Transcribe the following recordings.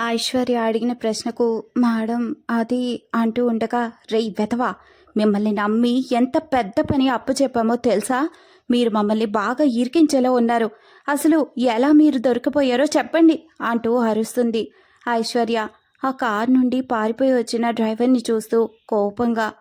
ఐశ్వర్య అడిగిన ప్రశ్నకు మేడం అది అంటూ ఉండగా రే వెతవా మిమ్మల్ని నమ్మి ఎంత పెద్ద పని అప్పచెప్పామో తెలుసా? మీరు మమ్మల్ని బాగా ఇరికించేలా ఉన్నారు. అసలు ఎలా మీరు దొరికిపోయారో చెప్పండి అంటూ అరుస్తుంది ఐశ్వర్య. ఆ కార్ నుండి పారిపోయి వచ్చిన డ్రైవర్ని చూస్తూ కోపంగా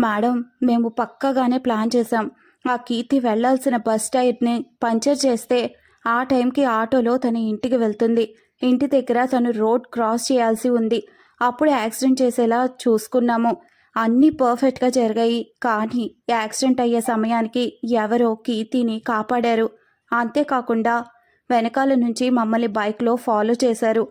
మేడం మేము పక్కగానే ప్లాన్ చేశాం. ఆ కీర్తి వెళ్ళాల్సిన బస్ టైర్ని పంచర్ చేస్తే ఆ టైంకి ఆటోలో తన ఇంటికి వెళ్తుంది. ఇంటి దగ్గర తను రోడ్ క్రాస్ చేయాల్సి ఉంది. అప్పుడు యాక్సిడెంట్ చేసేలా చూసుకున్నాము. అన్నీ పర్ఫెక్ట్గా జరిగాయి. కానీ యాక్సిడెంట్ అయ్యే సమయానికి ఎవరో కీర్తిని కాపాడారు. అంతేకాకుండా వెనకాల నుంచి మమ్మల్ని బైక్లో ఫాలో చేశారు.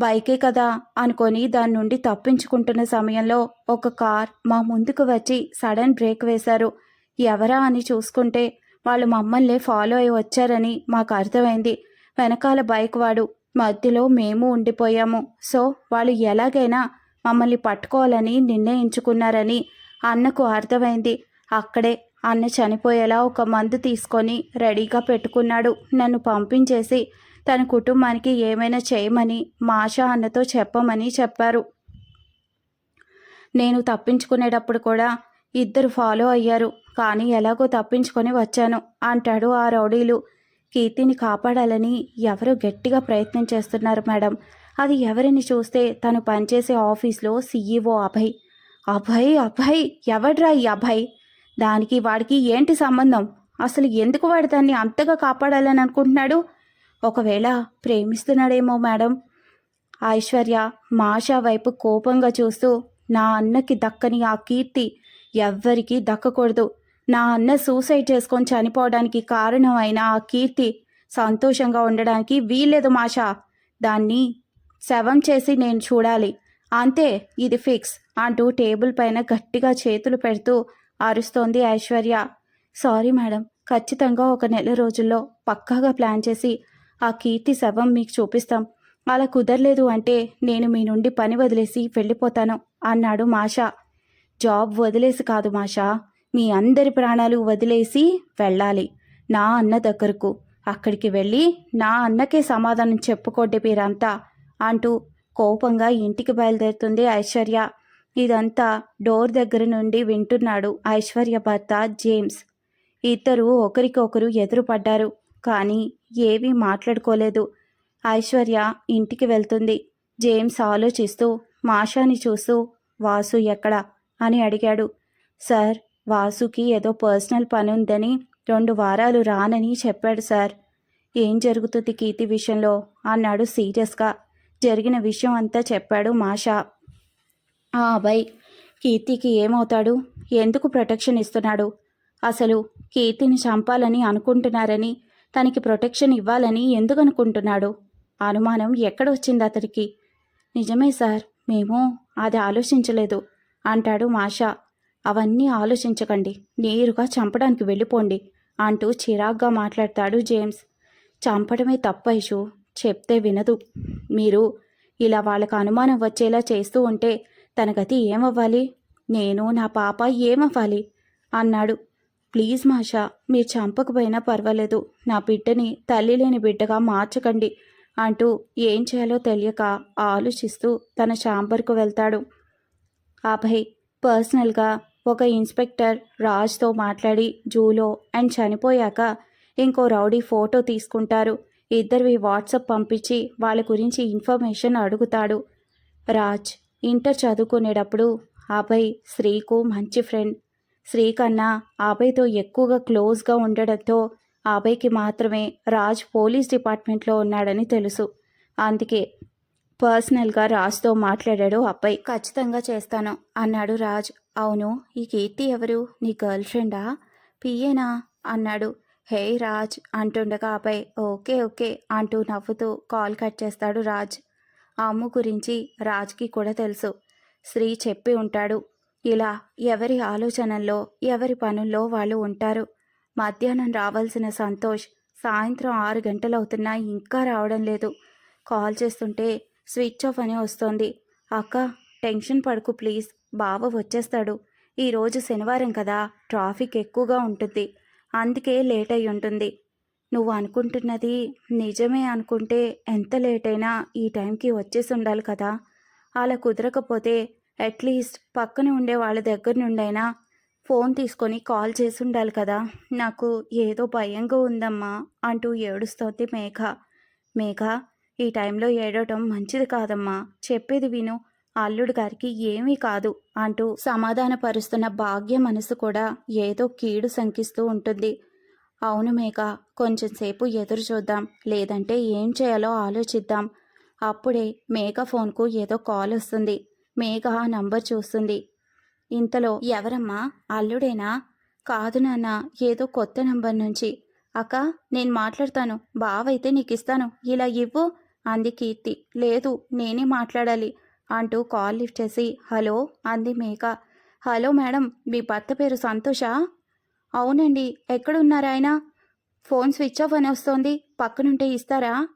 బైకే కదా అనుకొని దాని నుండి తప్పించుకుంటున్న సమయంలో ఒక కార్ మా ముందుకు వచ్చి సడన్ బ్రేక్ వేశారు. ఎవరా అని చూసుకుంటే వాళ్ళు మమ్మల్ని ఫాలో అయి వచ్చారని మాకు అర్థమైంది. వెనకాల బైక్ వాడు మధ్యలో మేము ఉండిపోయాము. సో వాళ్ళు ఎలాగైనా మమ్మల్ని పట్టుకోవాలని నిర్ణయించుకున్నారని అన్నకు అర్థమైంది. అక్కడే అన్న చనిపోయేలా ఒక మందు తీసుకొని రెడీగా పెట్టుకున్నాడు. నన్ను పంపించేసి తన కుటుంబానికి ఏమైనా చేయమని మాషా అన్నతో చెప్పమని చెప్పారు. నేను తప్పించుకునేటప్పుడు కూడా ఇద్దరు ఫాలో అయ్యారు. కానీ ఎలాగో తప్పించుకొని వచ్చాను అంటాడు ఆ రౌడీలు. కీర్తిని కాపాడాలని ఎవరో గట్టిగా ప్రయత్నం చేస్తున్నారు మేడం. అది ఎవరిని చూస్తే తను పనిచేసే ఆఫీస్లో సీఈఓ అభయ్. అభయ్ అభయ్ ఎవడ్రా ఈ అభయ్? దానికి వాడికి ఏంటి సంబంధం? అసలు ఎందుకు వాడు దాన్ని అంతగా కాపాడాలని అనుకుంటున్నాడు? ఒకవేళ ప్రేమిస్తున్నాడేమో మేడం. ఐశ్వర్య మాషా వైపు కోపంగా చూస్తూ నా అన్నకి దక్కని ఆ కీర్తి ఎవ్వరికీ దక్కకూడదు. నా అన్న సూసైడ్ చేసుకొని చనిపోవడానికి కారణం ఆ కీర్తి సంతోషంగా ఉండడానికి వీల్లేదు మాషా. దాన్ని శవం చేసి నేను చూడాలి. అంతే ఇది ఫిక్స్ అంటూ టేబుల్ పైన గట్టిగా చేతులు పెడుతూ అరుస్తోంది ఐశ్వర్య. సారీ మేడం ఖచ్చితంగా ఒక నెల రోజుల్లో పక్కాగా ప్లాన్ చేసి ఆ కీర్తి శవం మీకు చూపిస్తాం. అలా కుదరలేదు అంటే నేను మీ నుండి పని వదిలేసి వెళ్ళిపోతాను అన్నాడు మాషా. జాబ్ వదిలేసి కాదు మాషా. మీ అందరి ప్రాణాలు వదిలేసి వెళ్ళాలి. నా అన్న దగ్గరకు. అక్కడికి వెళ్ళి నా అన్నకే సమాధానం చెప్పుకోండి మీరంతా అంటూ కోపంగా ఇంటికి బయలుదేరుతుంది ఐశ్వర్య. ఇదంతా డోర్ దగ్గర నుండి వింటున్నాడు ఐశ్వర్య భర్త జేమ్స్. ఇద్దరు ఒకరికొకరు ఎదురుపడ్డారు కానీ ఏమీ మాట్లాడుకోలేదు. ఐశ్వర్య ఇంటికి వెళ్తుంది. జేమ్స్ ఆలోచిస్తూ మాషాని చూస్తూ వాసు ఎక్కడ? అని అడిగాడు. సార్ వాసుకి ఏదో పర్సనల్ పని ఉందని రెండు వారాలు రానని చెప్పాడు సార్. ఏం జరుగుతుంది కీర్తి విషయంలో? అన్నాడు సీరియస్గా. జరిగిన విషయం అంతా చెప్పాడు మాషా. ఆ అబ్బాయి కీర్తికి ఏమవుతాడు? ఎందుకు ప్రొటెక్షన్ ఇస్తున్నాడు? అసలు కీర్తిని చంపాలని అనుకుంటున్నారని తనకి ప్రొటెక్షన్ ఇవ్వాలని ఎందుకు అనుకుంటున్నాడు? అనుమానం ఎక్కడొచ్చింది అతడికి నిజమే సార్ మేము అది ఆలోచించలేదు అంటాడు మాషా. అవన్నీ ఆలోచించకండి. నేరుగా చంపడానికి వెళ్ళిపోండి అంటూ చిరాగ్గా మాట్లాడతాడు జేమ్స్. చంపడమే తప్పైషు చెప్తే వినదు. మీరు ఇలా వాళ్ళకు అనుమానం వచ్చేలా చేస్తూ ఉంటే తన గతి ఏమవ్వాలి? నేను నా పాప ఏమవ్వాలి? అన్నాడు. ప్లీజ్ మాషా మీరు చంపకపోయినా పర్వాలేదు. నా బిడ్డని తల్లి లేని బిడ్డగా మార్చకండి అంటూ ఏం చేయాలో తెలియక ఆలోచిస్తూ తన ఛాంబర్కు వెళ్తాడు. ఆపై పర్సనల్గా ఒక ఇన్స్పెక్టర్ రాజ్తో మాట్లాడి జూలో అండ్ చనిపోయాక ఇంకో రౌడీ ఫోటో తీసుకుంటారు. ఇద్దరివి వాట్సప్ పంపించి వాళ్ళ గురించి ఇన్ఫర్మేషన్ అడుగుతాడు. రాజ్ ఇంటర్ చదువుకునేటప్పుడు అభయ్ శ్రీకు మంచి ఫ్రెండ్. శ్రీ కన్నా అభయ్తో ఎక్కువగా క్లోజ్గా ఉండడంతో అభయ్కి మాత్రమే రాజ్ పోలీస్ డిపార్ట్మెంట్లో ఉన్నాడని తెలుసు. అందుకే పర్సనల్గా రాజ్తో మాట్లాడాడు అబ్బాయి ఖచ్చితంగా చేస్తాను అన్నాడు రాజ్. అవును ఈ కీర్తి ఎవరు? నీ గర్ల్ ఫ్రెండా? పియేనా అన్నాడు. హే రాజ్ అంటుండగా ఆపై ఓకే ఓకే అంటూ నవ్వుతూ కాల్ కట్ చేస్తాడు రాజ్. ఆ అమ్ము గురించి రాజ్కి కూడా తెలుసు. శ్రీ చెప్పి ఉంటాడు. ఇలా ఎవరి ఆలోచనల్లో ఎవరి పనుల్లో వాళ్ళు ఉంటారు? మధ్యాహ్నం రావాల్సిన సంతోష్ సాయంత్రం ఆరు గంటలవుతున్నా ఇంకా రావడం లేదు. కాల్ చేస్తుంటే స్విచ్ ఆఫ్ అని వస్తోంది. అక్క టెన్షన్ పడుకు ప్లీజ్. బావ వచ్చేస్తాడు. ఈరోజు శనివారం కదా ట్రాఫిక్ ఎక్కువగా ఉంటుంది. అందుకే లేట్ అయి ఉంటుంది. నువ్వు అనుకుంటున్నది నిజమే అనుకుంటే ఎంత లేట్ అయినా ఈ టైంకి వచ్చేసి ఉండాలి కదా. అలా కుదరకపోతే అట్లీస్ట్ పక్కన ఉండే వాళ్ళ దగ్గర నుండైనా ఫోన్ తీసుకొని కాల్ చేసి ఉండాలి కదా. నాకు ఏదో భయంగా ఉందమ్మా అంటూ ఏడుస్తోంది మేఘ. మేఘ ఈ టైంలో ఏడవటం మంచిది కాదమ్మా. చెప్పేది విను. అల్లుడు గారికి ఏమీ కాదు అంటూ సమాధానపరుస్తున్న భాగ్య మనసు కూడా ఏదో కీడు శంకిస్తూ ఉంటుంది. అవును మేఘ కొంచెం సేపు ఎదురు చూద్దాం లేదంటే ఏం చేయాలో ఆలోచిద్దాం. అప్పుడే మేఘ ఫోన్కు ఏదో కాల్ వస్తుంది. మేఘ ఆ నంబర్ చూస్తుంది. ఇంతలో ఎవరమ్మా? అల్లుడేనా? కాదు నాన్న ఏదో కొత్త నంబర్ నుంచి. అక్క నేను మాట్లాడతాను బావైతే నీకు ఇస్తాను ఇలా ఇవ్వు అంది కీర్తి. లేదు నేనే మాట్లాడాలి. అంటూ కాల్ లిఫ్ట్ చేసి హలో అంది మేక. హలో మేడం మీ భర్త పేరు సంతోషా? అవునండి ఎక్కడున్నారు ఆయన? ఫోన్ స్విచ్ ఆఫ్ అని వస్తోంది పక్కనుంటే ఇస్తారా?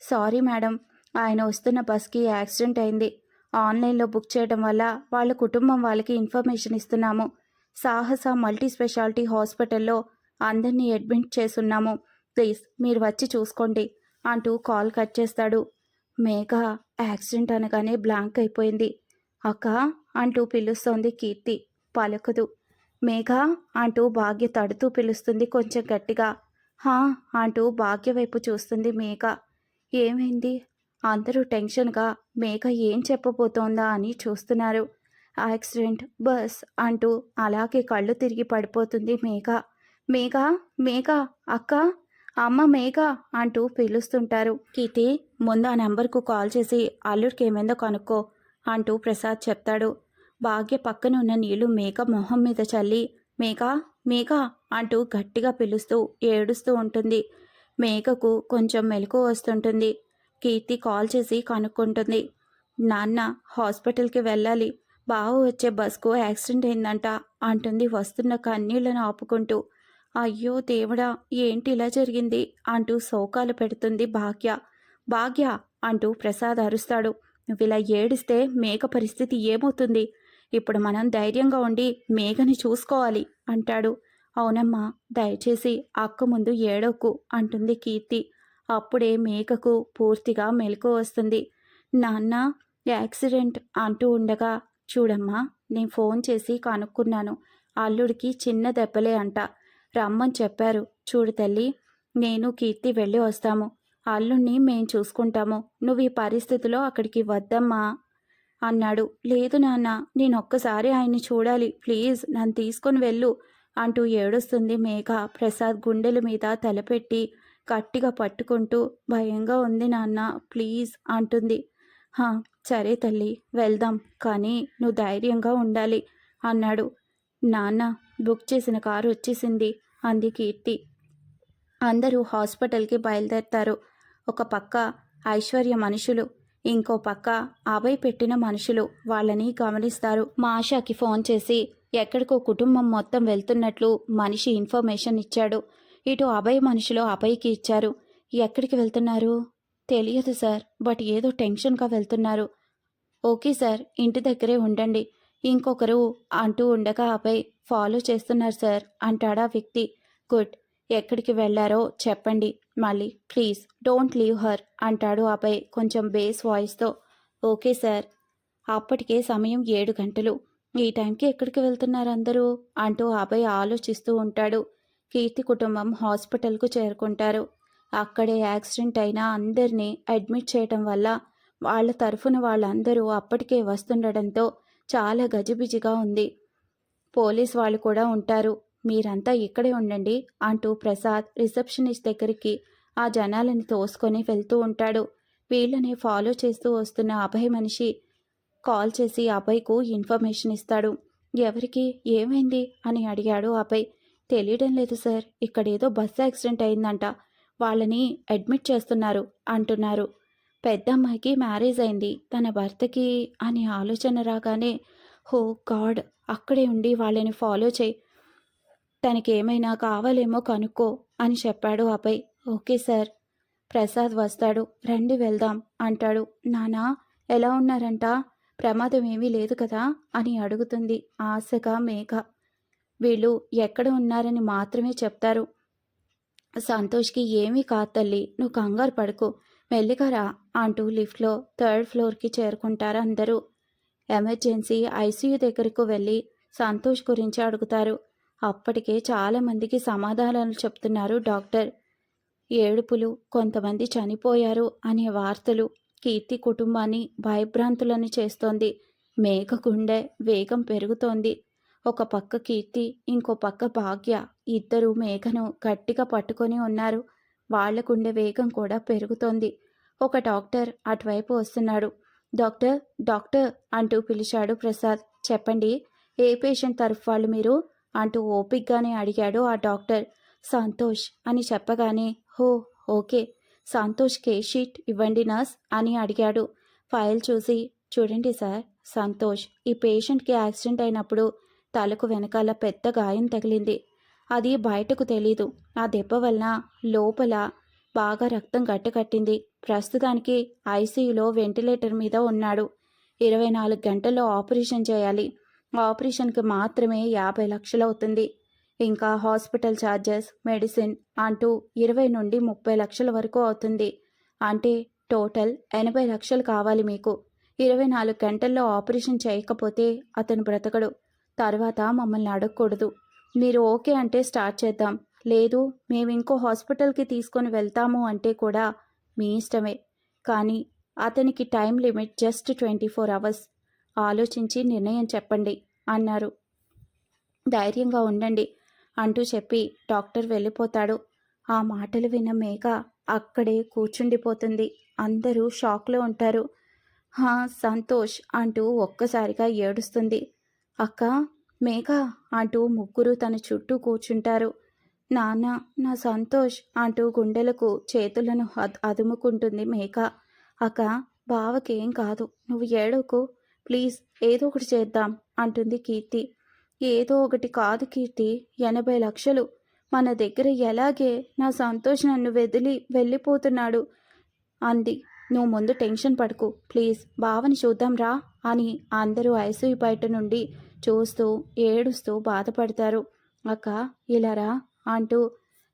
సారీ మేడం ఆయన వస్తున్న బస్కి యాక్సిడెంట్ అయింది. ఆన్లైన్లో బుక్ చేయడం వల్ల వాళ్ళ కుటుంబం వాళ్ళకి ఇన్ఫర్మేషన్ ఇస్తున్నాము. సాహస మల్టీ స్పెషాలిటీ హాస్పిటల్లో అందరినీ అడ్మిట్ చేస్తున్నాము. ప్లీజ్ మీరు వచ్చి చూసుకోండి అంటూ కాల్ కట్ చేస్తాడు. మేఘ యాక్సిడెంట్ అనగానే బ్లాంక్ అయిపోయింది. అక్క అంటూ పిలుస్తోంది కీర్తి. పలకదు. మేఘ అంటూ భాగ్య తడుతూ పిలుస్తుంది కొంచెం గట్టిగా. హా అంటూ భాగ్య వైపు చూస్తుంది మేఘ. ఏమైంది? అందరూ టెన్షన్గా మేఘ ఏం చెప్పబోతోందా అని చూస్తున్నారు. యాక్సిడెంట్ బస్ అంటూ అలాగే కళ్ళు తిరిగి పడిపోతుంది మేఘ. మేఘ మేఘ అక్క అమ్మ మేఘ అంటూ పిలుస్తుంటారు. కీర్తి ముందు ఆ నెంబర్కు కాల్ చేసి అల్లుడికి ఏమైందో కనుక్కో అంటూ ప్రసాద్ చెప్తాడు. భాగ్య పక్కన ఉన్న నీళ్ళు మేఘ మొహం మీద చల్లి మేఘ మేఘ అంటూ గట్టిగా పిలుస్తూ ఏడుస్తూ ఉంటుంది. మేఘకు కొంచెం మెలకు వస్తుంటుంది. కీర్తి కాల్ చేసి కనుక్కుంటుంది. నాన్న హాస్పిటల్కి వెళ్ళాలి. బావ వచ్చే బస్కు యాక్సిడెంట్ అయిందంట అంటుంది వస్తున్న కన్నీళ్ళను ఆపుకుంటూ. అయ్యో దేవుడా ఏంటి ఇలా జరిగింది? అంటూ శోకాలు పెడుతుంది భాగ్య. భాగ్య అంటూ ప్రసాద్ అరుస్తాడు. నువ్వు ఇలా ఏడిస్తే మేక పరిస్థితి ఏమవుతుంది? ఇప్పుడు మనం ధైర్యంగా ఉండి మేఘని చూసుకోవాలి అంటాడు. అవునమ్మా దయచేసి అక్క ముందు ఏడోకు అంటుంది కీర్తి. అప్పుడే మేకకు పూర్తిగా మెలకు వస్తుంది. నాన్న యాక్సిడెంట్ అంటూ ఉండగా చూడమ్మా నేను ఫోన్ చేసి కనుక్కున్నాను. అల్లుడికి చిన్న దెబ్బలే అంట. రమ్మని చెప్పారు. చూడు తల్లి నేను కీర్తి వెళ్ళి వస్తాము. అల్లుణ్ణి మేం చూసుకుంటాము. నువ్వు ఈ పరిస్థితిలో అక్కడికి వద్దమ్మా అన్నాడు. లేదు నాన్న నేను ఒక్కసారి ఆయన్ని చూడాలి. ప్లీజ్ నన్ను తీసుకొని వెళ్ళు అంటూ ఏడుస్తుంది మేఘ. ప్రసాద్ గుండెల మీద తలపెట్టి గట్టిగా పట్టుకుంటూ భయంగా ఉంది నాన్న ప్లీజ్ అంటుంది. హా సరే తల్లి వెళ్దాం. కానీ నువ్వు ధైర్యంగా ఉండాలి అన్నాడు. నాన్న బుక్ చేసిన కారు వచ్చేసింది. అంది కీర్తి. అందరూ హాస్పిటల్కి బయలుదేరతారు. ఒక పక్క ఐశ్వర్య మనుషులు ఇంకో పక్క అభయ్ పెట్టిన మనుషులు వాళ్ళని గమనిస్తారు. మా ఆశాకి ఫోన్ చేసి ఎక్కడికో కుటుంబం మొత్తం వెళ్తున్నట్లు మనిషి ఇన్ఫర్మేషన్ ఇచ్చాడు. ఇటు అభయ్ మనుషులు అభయ్కి ఇచ్చారు. ఎక్కడికి వెళ్తున్నారు? తెలియదు సార్ బట్ ఏదో టెన్షన్గా వెళ్తున్నారు. ఓకే సార్ ఇంటి దగ్గరే ఉండండి. ఇంకొకరు అంటూ ఉండగా అభయ్ ఫాలో చేస్తున్నారు సార్ అంటాడా వ్యక్తి. గుడ్. ఎక్కడికి వెళ్ళారో చెప్పండి మళ్ళీ. ప్లీజ్ డోంట్ లీవ్ హర్ అంటాడు అభయ్ కొంచెం బేస్ వాయిస్తో. Okay sir. అప్పటికే సమయం ఏడు గంటలు. ఈ టైంకి ఎక్కడికి వెళ్తున్నారు అందరూ? అంటూ అభయ్ ఆలోచిస్తూ ఉంటాడు. కీర్తి కుటుంబం హాస్పిటల్కు చేరుకుంటారు. అక్కడే యాక్సిడెంట్ అయిన అందరినీ అడ్మిట్ చేయటం వల్ల వాళ్ళ తరఫున వాళ్ళందరూ అప్పటికే వస్తుండడంతో చాలా గజిబిజిగా ఉంది. పోలీస్ వాళ్ళు కూడా ఉంటారు. మీరంతా ఇక్కడే ఉండండి అంటూ ప్రసాద్ రిసెప్షనిస్ట్ దగ్గరికి ఆ జనాలని తోసుకొని వెళ్తూ ఉంటాడు. వీళ్ళని ఫాలో చేస్తూ వస్తున్న అభయ్ మనిషి కాల్ చేసి అభయ్కు ఇన్ఫర్మేషన్ ఇస్తాడు. ఎవరికి? ఏమైంది? అని అడిగాడు అభయ్. తెలియడం లేదు సార్ ఇక్కడేదో బస్సు యాక్సిడెంట్ అయిందంట. వాళ్ళని అడ్మిట్ చేస్తున్నారు అంటున్నారు. పెద్దమ్మాయికి మ్యారేజ్ అయింది తన భర్తకి అని ఆలోచన రాగానే హో గాడ్ అక్కడే ఉండి వాళ్ళని ఫాలో చేయి. తనకి ఏమైనా కావాలేమో కనుక్కో అని చెప్పాడు అభయ్. Okay sir. ప్రసాద్ వస్తాడు. రండి వెళ్దాం అంటాడు. నానా ఎలా ఉన్నారంట? ప్రమాదం ఏమీ లేదు కదా? అని అడుగుతుంది ఆశగా మేఘ. వీళ్ళు ఎక్కడ ఉన్నారని మాత్రమే చెప్తారు. సంతోష్కి ఏమీ కాదు తల్లి. నువ్వు కంగారు పడుకు. మెల్లిగా రా అంటూ లిఫ్ట్లో థర్డ్ ఫ్లోర్కి చేరుకుంటారు అందరూ. ఎమర్జెన్సీ ఐసీయూ దగ్గరకు వెళ్ళి సంతోష్ గురించి అడుగుతారు. అప్పటికే చాలామందికి సమాధానాలు చెప్తున్నారు డాక్టర్. ఏడుపులు కొంతమంది చనిపోయారు అనే వార్తలు కీర్తి కుటుంబాన్ని భయభ్రాంతులను చేస్తోంది. మేఘ గుండె వేగం పెరుగుతోంది. ఒక పక్క కీర్తి ఇంకో పక్క భాగ్య ఇద్దరు మేఘను గట్టిగా పట్టుకొని ఉన్నారు. వాళ్ళకుండే వేగం కూడా పెరుగుతోంది. ఒక డాక్టర్ అటువైపు వస్తున్నాడు. డాక్టర్ డాక్టర్ అంటూ పిలిచాడు ప్రసాద్. చెప్పండి ఏ పేషెంట్ తరఫు వాళ్ళు మీరు? అంటూ ఓపిక్గానే అడిగాడు ఆ డాక్టర్. సంతోష్ అని చెప్పగానే హో ఓకే. సంతోష్కే షీట్ ఇవ్వండి నర్స్ అని అడిగాడు. ఫైల్ చూసి చూడండి సార్ సంతోష్ ఈ పేషెంట్కి యాక్సిడెంట్ అయినప్పుడు తలకు వెనకాల పెద్ద గాయం తగిలింది. అది బయటకు తెలీదు. ఆ దెబ్బ వలన లోపల బాగా రక్తం గట్టుకట్టింది. ప్రస్తుతానికి ఐసీయూలో వెంటిలేటర్ మీద ఉన్నాడు. ఇరవై నాలుగు గంటల్లో ఆపరేషన్ చేయాలి. ఆపరేషన్కి మాత్రమే యాభై లక్షలు అవుతుంది ఇంకా హాస్పిటల్ ఛార్జెస్ మెడిసిన్ అంటూ ఇరవై నుండి ముప్పై లక్షల వరకు అవుతుంది. అంటే టోటల్ ఎనభై లక్షలు కావాలి మీకు. ఇరవై నాలుగు గంటల్లో ఆపరేషన్ చేయకపోతే అతను బ్రతకడు. తర్వాత మమ్మల్ని అడగకూడదు. మీరు ఓకే అంటే స్టార్ట్ చేద్దాం. లేదు మేము ఇంకో హాస్పిటల్కి తీసుకొని వెళ్తాము అంటే కూడా మీ ఇష్టమే. కానీ అతనికి time limit just twenty four hours. ఆలోచించి నిర్ణయం చెప్పండి అన్నారు. ధైర్యంగా ఉండండి అంటూ చెప్పి డాక్టర్ వెళ్ళిపోతాడు. ఆ మాటలు విన్న మేఘ అక్కడే కూర్చుండిపోతుంది. అందరూ షాక్లో ఉంటారు. హా సంతోష్ అంటూ ఒక్కసారిగా ఏడుస్తుంది. అక్క మేఘ అంటూ ముగ్గురు తన చుట్టూ కూర్చుంటారు. నాన్న నా సంతోష్ అంటూ గుండెలకు చేతులను అద్ అదుముకుంటుంది మేక. అక్క బావకేం కాదు నువ్వు ఏడవకు ప్లీజ్ ఏదో ఒకటి చేద్దాం అంటుంది కీర్తి. ఏదో ఒకటి కాదు కీర్తి ఎనభై లక్షలు. మన దగ్గర ఎలాగే నా సంతోష్ నన్ను వదిలి వెళ్ళిపోతున్నాడు అంది. నువ్వు ముందు టెన్షన్ పడకు ప్లీజ్ బావని చూద్దాం రా అని అందరూ ఐసీయూ బయట నుండి చూస్తూ ఏడుస్తూ బాధపడతారు. అక్క ఇలా రా. అంటూ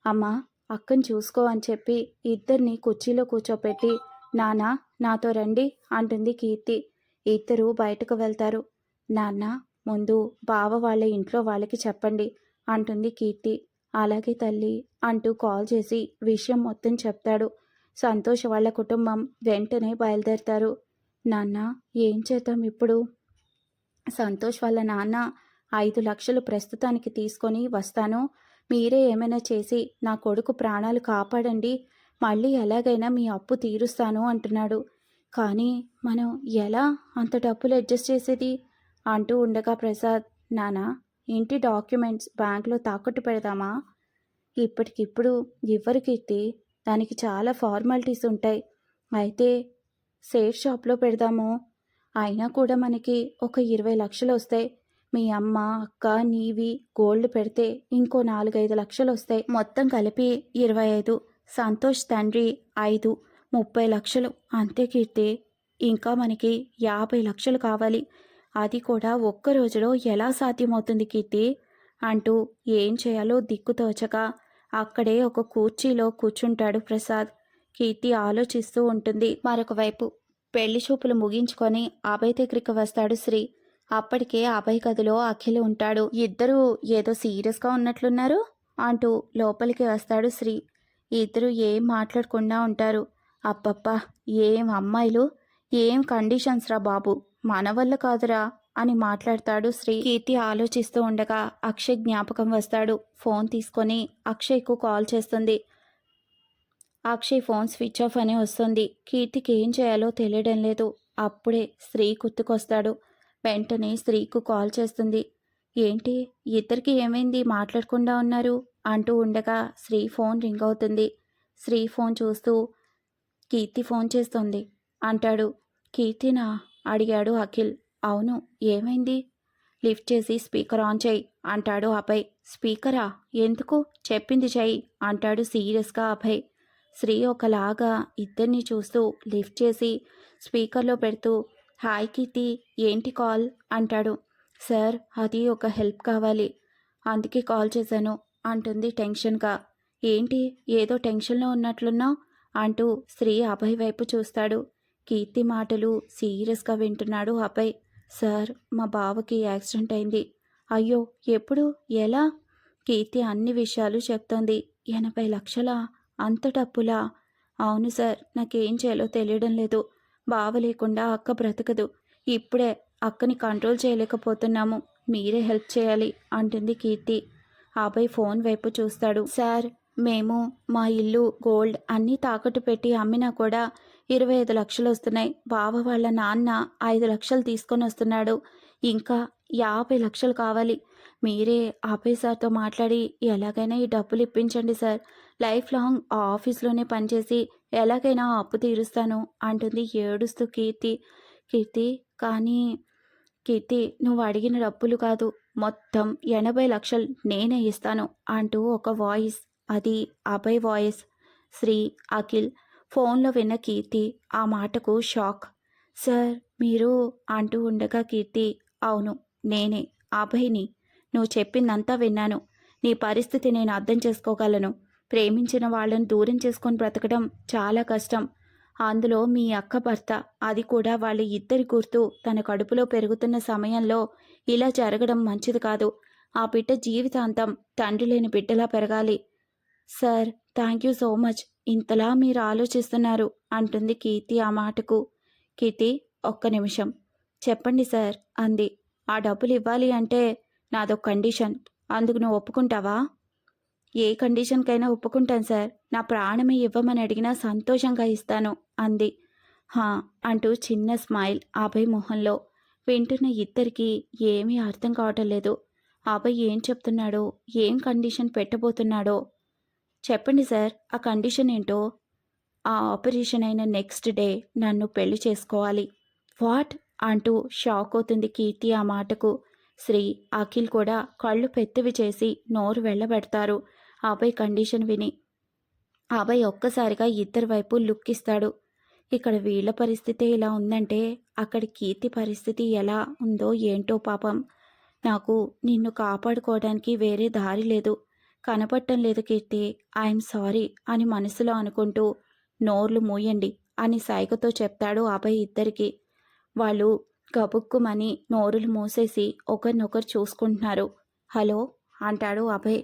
అమ్మ అక్కని చూసుకో అని చెప్పి ఇద్దరిని కుర్చీలో కూర్చోపెట్టి నాన్న నాతో రండి అంటుంది కీర్తి. ఇద్దరు బయటకు వెళ్తారు. నాన్న ముందు బావ వాళ్ళ ఇంట్లో వాళ్ళకి చెప్పండి అంటుంది కీర్తి. అలాగే తల్లి అంటూ కాల్ చేసి విషయం మొత్తం చెప్తాడు. సంతోష్ వాళ్ళ కుటుంబం వెంటనే బయలుదేరతారు. నాన్న ఏం చేద్దాం ఇప్పుడు? సంతోష్ వాళ్ళ నాన్న ఐదు లక్షలు ప్రస్తుతానికి తీసుకొని వస్తాను. మీరే ఏమైనా చేసి నా కొడుకు ప్రాణాలు కాపాడండి. మళ్ళీ ఎలాగైనా మీ అప్పు తీరుస్తాను అంటున్నాడు. కానీ మనం ఎలా అంత డబ్బులు అడ్జస్ట్ చేసేది? అంటూ ఉండగా ప్రసాద్ నానా ఇంటి డాక్యుమెంట్స్ బ్యాంక్లో తాకట్టు పెడదామా? ఇప్పటికిప్పుడు ఇవ్వరు కీర్తి దానికి చాలా ఫార్మాలిటీస్ ఉంటాయి. అయితే సేఫ్ షాప్లో పెడదాము. అయినా కూడా మనకి ఒక ఇరవై లక్షలు వస్తాయి. మీ అమ్మ అక్క నీవి గోల్డ్ పెడితే ఇంకో నాలుగైదు లక్షలు వస్తాయి మొత్తం కలిపి ఇరవై ఐదు. సంతోష్ తండ్రి ఐదు. ముప్పై లక్షలు. అంతే కీర్తి. ఇంకా మనకి యాభై లక్షలు కావాలి. అది కూడా ఒక్క రోజులో ఎలా సాధ్యమవుతుంది కీర్తి? అంటూ ఏం చేయాలో దిక్కుతోచక అక్కడే ఒక కుర్చీలో కూర్చుంటాడు ప్రసాద్. కీర్తి ఆలోచిస్తూ ఉంటుంది. మరొక వైపు పెళ్ళి చూపులు ముగించుకొని అభయ దగ్గరికి వస్తాడు శ్రీ. అప్పటికే అభయ గదిలో అఖిల్ ఉంటాడు. ఇద్దరు ఏదో సీరియస్గా ఉన్నట్లున్నారు అంటూ లోపలికి వస్తాడు శ్రీ. ఇద్దరు ఏం మాట్లాడకుండా ఉంటారు. అబ్బబ్బా ఏం అమ్మాయిలు? ఏం కండిషన్స్ రా బాబు? మన వల్ల కాదురా అని మాట్లాడతాడు శ్రీ. కీర్తి ఆలోచిస్తూ ఉండగా అక్షయ్ జ్ఞాపకం వస్తాడు. ఫోన్ తీసుకొని అక్షయ్కు కాల్ చేస్తుంది. అక్షయ్ ఫోన్ స్విచ్ ఆఫ్ అని వస్తుంది. కీర్తికి ఏం చేయాలో తెలియడం లేదు. అప్పుడే స్త్రీ గుర్తుకొస్తాడు. వెంటనే స్త్రీకు కాల్ చేస్తుంది. ఏంటి? ఇద్దరికి ఏమైంది? మాట్లాడకుండా ఉన్నారు? అంటూ ఉండగా శ్రీ ఫోన్ రింగ్ అవుతుంది. శ్రీ ఫోన్ చూస్తూ కీర్తి ఫోన్ చేస్తుంది. అంటాడు కీర్తినా? అడిగాడు అఖిల్. అవును ఏమైంది? లిఫ్ట్ చేసి స్పీకర్ ఆన్ చేయి అంటాడు అభయ్. స్పీకరా? ఎందుకు? చెప్పింది చెయ్యి అంటాడు సీరియస్గా అభయ్. శ్రీ ఒకలాగా ఇద్దరిని చూస్తూ లిఫ్ట్ చేసి స్పీకర్లో పెడుతూ హాయ్ కీర్తి ఏంటి కాల్? అంటాడు. సార్ అది ఒక హెల్ప్ కావాలి. అందుకే కాల్ చేశాను అంటుంది టెన్షన్గా. ఏంటి ఏదో టెన్షన్లో ఉన్నట్లున్నావు? అంటూ శ్రీ అభయ్ వైపు చూస్తాడు. కీర్తి మాటలు సీరియస్గా వింటున్నాడు అభయ్. సార్ మా బావకి యాక్సిడెంట్ అయింది. అయ్యో ఎప్పుడు? ఎలా? కీర్తి అన్ని విషయాలు చెప్తోంది. ఎనభై లక్షలా? అంత డబ్బులా? అవును సార్ నాకేం చేయాలో తెలియడం లేదు. బావ లేకుండా అక్క బ్రతకదు. ఇప్పుడే అక్కని కంట్రోల్ చేయలేకపోతున్నాము. మీరే హెల్ప్ చేయాలి అంటుంది కీర్తి. ఆపై ఫోన్ వైపు చూస్తాడు. సార్ మేము మా ఇల్లు గోల్డ్ అన్నీ తాకట్టు పెట్టి అమ్మినా కూడా ఇరవై ఐదు లక్షలు వస్తున్నాయి. బావ వాళ్ళ నాన్న ఐదు లక్షలు తీసుకొని వస్తున్నాడు. ఇంకా యాభై లక్షలు కావాలి. మీరే అభయ్ సార్తో మాట్లాడి ఎలాగైనా ఈ డబ్బులు ఇప్పించండి సార్. లైఫ్ లాంగ్ ఆ ఆఫీస్లోనే పనిచేసి ఎలాగైనా అప్పు తీరుస్తాను అంటుంది ఏడుస్తూ కీర్తి. కీర్తి కానీ కీర్తి నువ్వు అడిగిన డబ్బులు కాదు మొత్తం ఎనభై లక్షలు నేనే ఇస్తాను అంటూ ఒక వాయిస్ అది అభయ్ వాయిస్. శ్రీ అఖిల్ ఫోన్లో విన్న కీర్తి ఆ మాటకు షాక్. సార్ మీరు అంటూ ఉండగా కీర్తి అవును నేనే అభయ్ని. నువ్వు చెప్పిందంతా విన్నాను. నీ పరిస్థితి నేను అర్థం చేసుకోగలను. ప్రేమించిన వాళ్ళని దూరం చేసుకొని బ్రతకడం చాలా కష్టం. అందులో మీ అక్క భర్త అది కూడా వాళ్ళ ఇద్దరి గుర్తు. తన కడుపులో పెరుగుతున్న సమయంలో ఇలా జరగడం మంచిది కాదు. ఆ బిడ్డ జీవితాంతం తండ్రి లేని బిడ్డలా పెరగాలి. Sir thank you so much. ఇంతలా మీరు ఆలోచిస్తున్నారు అంటుంది కీర్తి ఆ మాటకు. కీర్తి ఒక్క నిమిషం. చెప్పండి సార్ అంది. ఆ డబ్బులు ఇవ్వాలి అంటే నాదొక కండిషన్. అందుకు నువ్వు ఒప్పుకుంటావా? ఏ కండిషన్కైనా ఒప్పుకుంటాను సార్. నా ప్రాణమే ఇవ్వమని అడిగినా సంతోషంగా ఇస్తాను అంది. హా అంటూ చిన్న స్మైల్ అభయ్ మొహంలో. వింటున్న ఇద్దరికి ఏమీ అర్థం కావటం లేదు. అభయ్ ఏం చెప్తున్నాడో ఏం కండిషన్ పెట్టబోతున్నాడో? చెప్పండి సార్ ఆ కండిషన్ ఏంటో? ఆ ఆపరేషన్ అయిన నెక్స్ట్ డే నన్ను పెళ్ళి చేసుకోవాలి. వాట్? అంటూ షాక్ అవుతుంది కీర్తి ఆ మాటకు. శ్రీ అఖిల్ కూడా కళ్ళు పెత్తివి చేసి నోరు వెళ్ళబెడతారు. అబ్బాయి కండిషన్ విని అబ్బాయి ఒక్కసారిగా ఇద్దరి వైపు లుక్ ఇస్తాడు. ఇక్కడ వీళ్ళ పరిస్థితి ఇలా ఉందంటే అక్కడ కీర్తి పరిస్థితి ఎలా ఉందో ఏంటో పాపం. నాకు నిన్ను కాపాడుకోవడానికి వేరే దారి లేదు. కనపడటం లేదు కీర్తి. ఐఎమ్ సారీ అని మనసులో అనుకుంటూ నోర్లు మూయండి అని సైగతో చెప్తాడు అభయ్ ఇద్దరికి. వాళ్ళు గబుక్కుమని నోరులు మూసేసి ఒకరినొకరు చూసుకుంటున్నారు. హలో అంటాడు అభయ్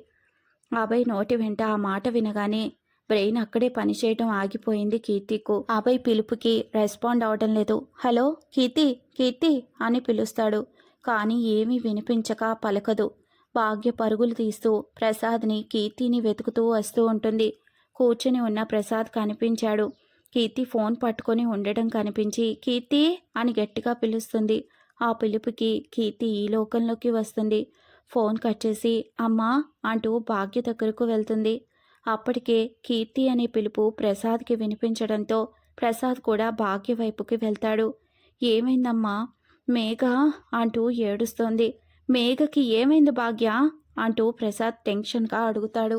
అభయ్ నోటి వెంట ఆ మాట వినగానే బ్రెయిన్ అక్కడే పనిచేయటం ఆగిపోయింది కీర్తికు. అభయ్ పిలుపుకి రెస్పాండ్ అవడం లేదు. హలో కీర్తి కీర్తి అని పిలుస్తాడు. కానీ ఏమీ వినిపించక పలకదు. భాగ్య పరుగులు తీస్తూ ప్రసాద్ని కీర్తిని వెతుకుతూ వస్తూ ఉంటుంది. కూర్చుని ఉన్న ప్రసాద్ కనిపించాడు. కీర్తి ఫోన్ పట్టుకొని ఉండడం కనిపించి కీర్తి అని గట్టిగా పిలుస్తుంది. ఆ పిలుపుకి కీర్తి ఈ లోకంలోకి వస్తుంది. ఫోన్ కట్ చేసి అమ్మా! అంటూ భాగ్య దగ్గరకు వెళ్తుంది. అప్పటికే కీర్తి అనే పిలుపు ప్రసాద్కి వినిపించడంతో ప్రసాద్ కూడా భాగ్య వైపుకి వెళ్తాడు. ఏమైందమ్మా? మేఘ? అంటూ ఏడుస్తోంది. మేఘకి ఏమైంది భాగ్య? అంటూ ప్రసాద్ టెన్షన్గా అడుగుతాడు.